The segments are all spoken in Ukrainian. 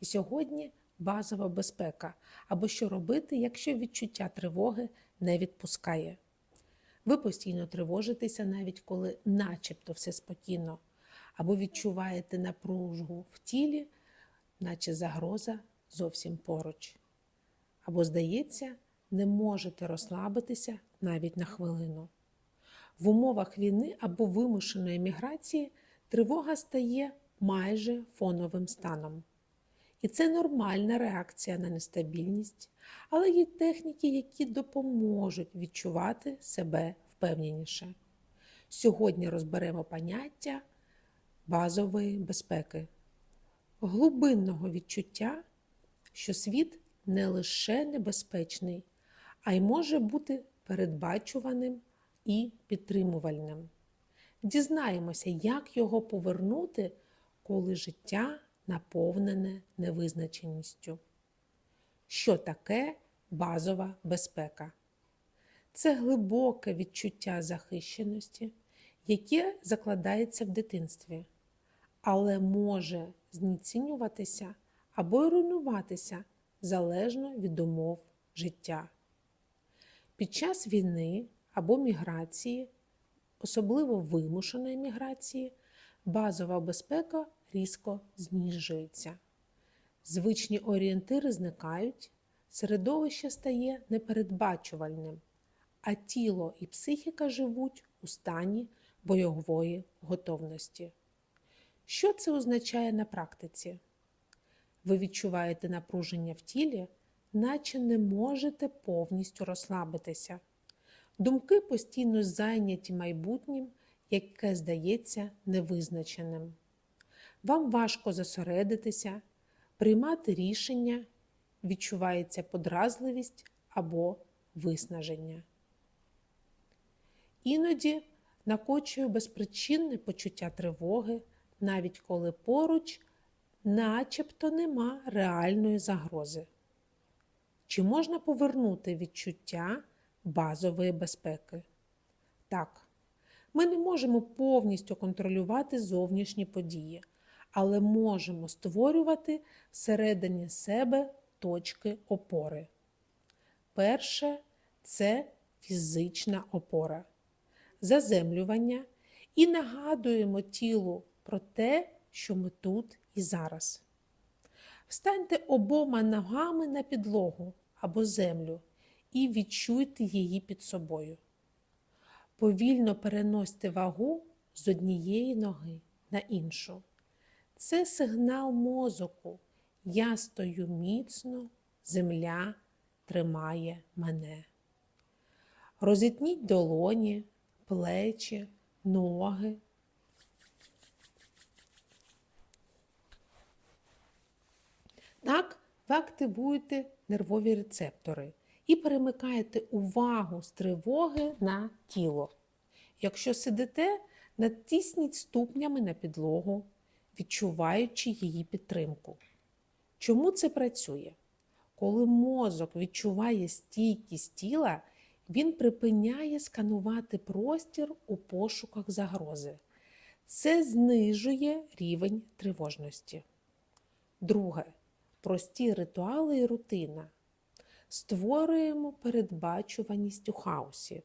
І сьогодні базова безпека або що робити, якщо відчуття тривоги не відпускає. Ви постійно тривожитеся, навіть коли начебто все спокійно, або відчуваєте напружгу в тілі, наче загроза зовсім поруч. Або, здається, не можете розслабитися навіть на хвилину. В умовах війни або вимушеної міграції тривога стає майже фоновим станом. І це нормальна реакція на нестабільність, але є техніки, які допоможуть відчувати себе впевненіше. Сьогодні розберемо поняття базової безпеки, глибинного відчуття, що світ не лише небезпечний, а й може бути передбачуваним і підтримувальним. Дізнаємося, як його повернути, коли життя наповнене невизначеністю. Що таке базова безпека? Це глибоке відчуття захищеності, яке закладається в дитинстві, але може знецінюватися або руйнуватися залежно від умов життя. Під час війни або міграції, особливо вимушеної міграції, базова безпека різко знижується. Звичні орієнтири зникають, середовище стає непередбачувальним, а тіло і психіка живуть у стані бойової готовності. Що це означає на практиці? Ви відчуваєте напруження в тілі, наче не можете повністю розслабитися. Думки постійно зайняті майбутнім, яке здається невизначеним. Вам важко зосередитися, приймати рішення, відчувається подразливість або виснаження. Іноді накочує безпричинне почуття тривоги, навіть коли поруч начебто нема реальної загрози. Чи можна повернути відчуття базової безпеки? Так, ми не можемо повністю контролювати зовнішні події, але можемо створювати всередині себе точки опори. Перше це фізична опора, заземлювання і нагадуємо тілу про те, що ми тут і зараз. Встаньте обома ногами на підлогу або землю і відчуйте її під собою. Повільно переносьте вагу з однієї ноги на іншу. Це сигнал мозоку. Я стою міцно, земля тримає мене. Розітніть долоні, плечі, ноги. Так, ви активуєте нервові рецептори і перемикаєте увагу з тривоги на тіло. Якщо сидите, натисніть ступнями на підлогу, відчуваючи її підтримку. Чому це працює? Коли мозок відчуває стійкість тіла, він припиняє сканувати простір у пошуках загрози. Це знижує рівень тривожності. Друге прості ритуали і рутина. Створюємо передбачуваність у хаосі.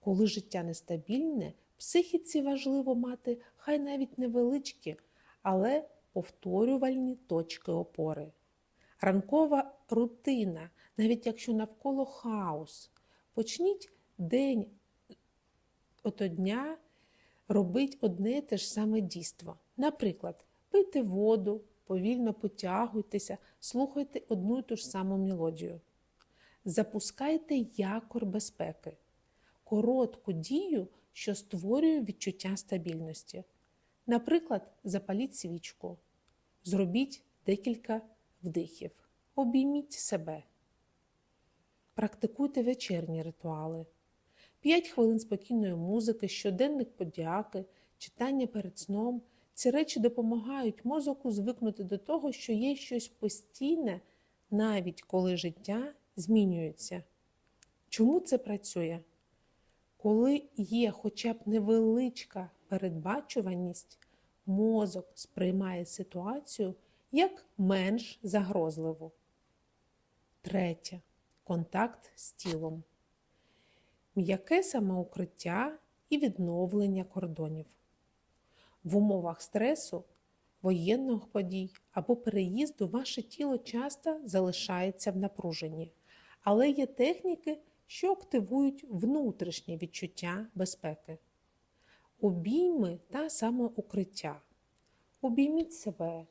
Коли життя нестабільне, психіці важливо мати хай навіть невеличкі, але повторювальні точки опори. Ранкова рутина, навіть якщо навколо хаос. Почніть день ото дня робити одне і те ж саме дійство. Наприклад, пийте воду, повільно потягуйтеся, слухайте одну і ту ж саму мелодію. Запускайте якор безпеки, коротку дію, що створює відчуття стабільності. Наприклад, запаліть свічку, зробіть декілька вдихів, обійміть себе. Практикуйте вечірні ритуали. 5 хвилин спокійної музики, щоденник подяки, читання перед сном. Ці речі допомагають мозоку звикнути до того, що є щось постійне, навіть коли життя змінюється. Чому це працює? Коли є хоча б невеличка передбачуваність, мозок сприймає ситуацію як менш загрозливу. Третє. Контакт з тілом. М'яке самоукриття і відновлення кордонів. В умовах стресу, воєнних подій або переїзду ваше тіло часто залишається в напруженні, але є техніки, що активують внутрішнє відчуття безпеки. Обійми та самоукриття. Обійміть себе,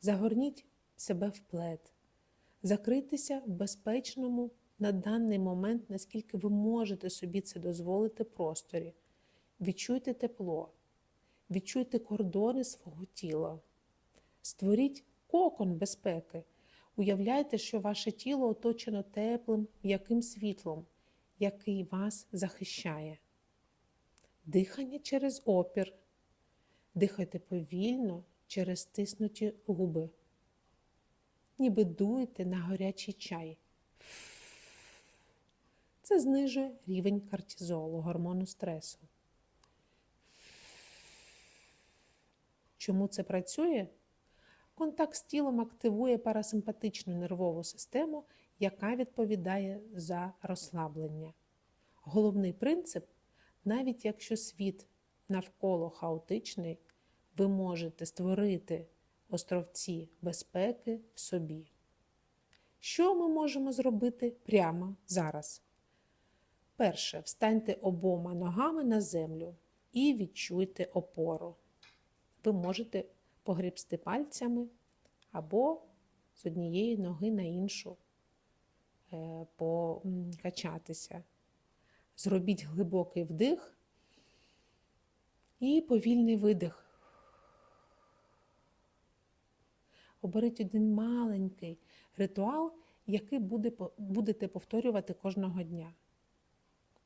загорніть себе в плед, закрийтеся в безпечному на даний момент, наскільки ви можете собі це дозволити просторі. Відчуйте тепло, відчуйте кордони свого тіла. Створіть кокон безпеки. Уявляйте, що ваше тіло оточено теплим, м'яким світлом, який вас захищає. Дихання через опір. Дихайте повільно через стиснуті губи. Ніби дуєте на гарячий чай. Це знижує рівень кортизолу, гормону стресу. Чому це працює? Контакт з тілом активує парасимпатичну нервову систему, яка відповідає за розслаблення. Головний принцип навіть якщо світ навколо хаотичний, ви можете створити островці безпеки в собі. Що ми можемо зробити прямо зараз? Перше, встаньте обома ногами на землю і відчуйте опору. Ви можете погрібсти пальцями або з однієї ноги на іншу е, покачатися. Зробіть глибокий вдих і повільний видих. Оберіть один маленький ритуал, який буде, будете повторювати кожного дня.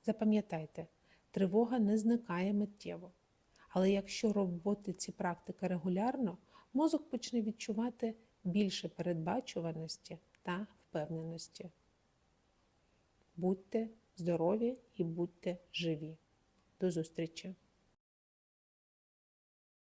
Запам'ятайте, тривога не зникає миттєво. Але якщо робити ці практики регулярно, мозок почне відчувати більше передбачуваності та впевненості. Будьте здорові і будьте живі. До зустрічі!